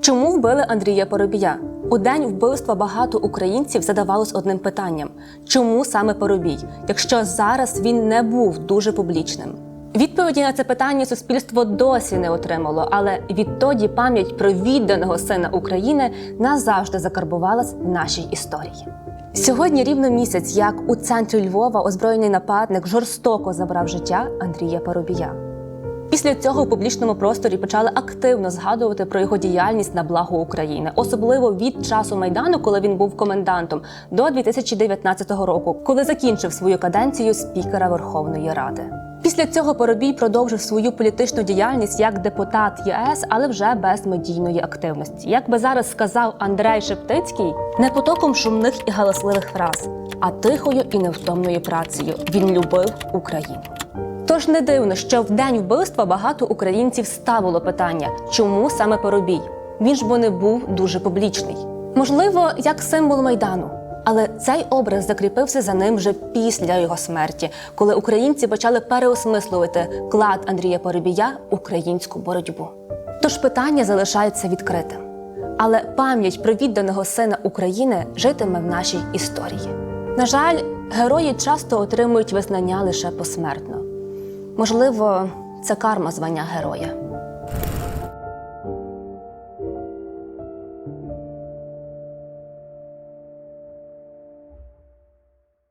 Чому вбили Андрія Поробія? У день вбивства багато українців задавалось одним питанням: чому саме Поробій, якщо зараз він не був дуже публічним? Відповіді на це питання суспільство досі не отримало, але відтоді пам'ять про відданого сина України назавжди закарбувалась в нашій історії. Сьогодні рівно місяць, як у центрі Львова озброєний нападник жорстоко забрав життя Андрія Поробія. Після цього у публічному просторі почали активно згадувати про його діяльність на благо України, особливо від часу майдану, коли він був комендантом, до 2019 року, коли закінчив свою каденцію спікера Верховної Ради. Після цього Поробій продовжив свою політичну діяльність як депутат ЄС, але вже без медійної активності. Як би зараз сказав Андрей Шептицький, не потоком шумних і галасливих фраз, а тихою і невтомною працею він любив Україну. Тож не дивно, що в день вбивства багато українців ставило питання, чому саме Поробій? Він ж бо не був дуже публічний. Можливо, як символ майдану. Але цей образ закріпився за ним вже після його смерті, коли українці почали переосмислювати клад Андрія Поробія українську боротьбу. Тож питання залишається відкритим. Але пам'ять про відданого сина України житиме в нашій історії. На жаль, герої часто отримують визнання лише посмертно. Можливо, це карма звання героя.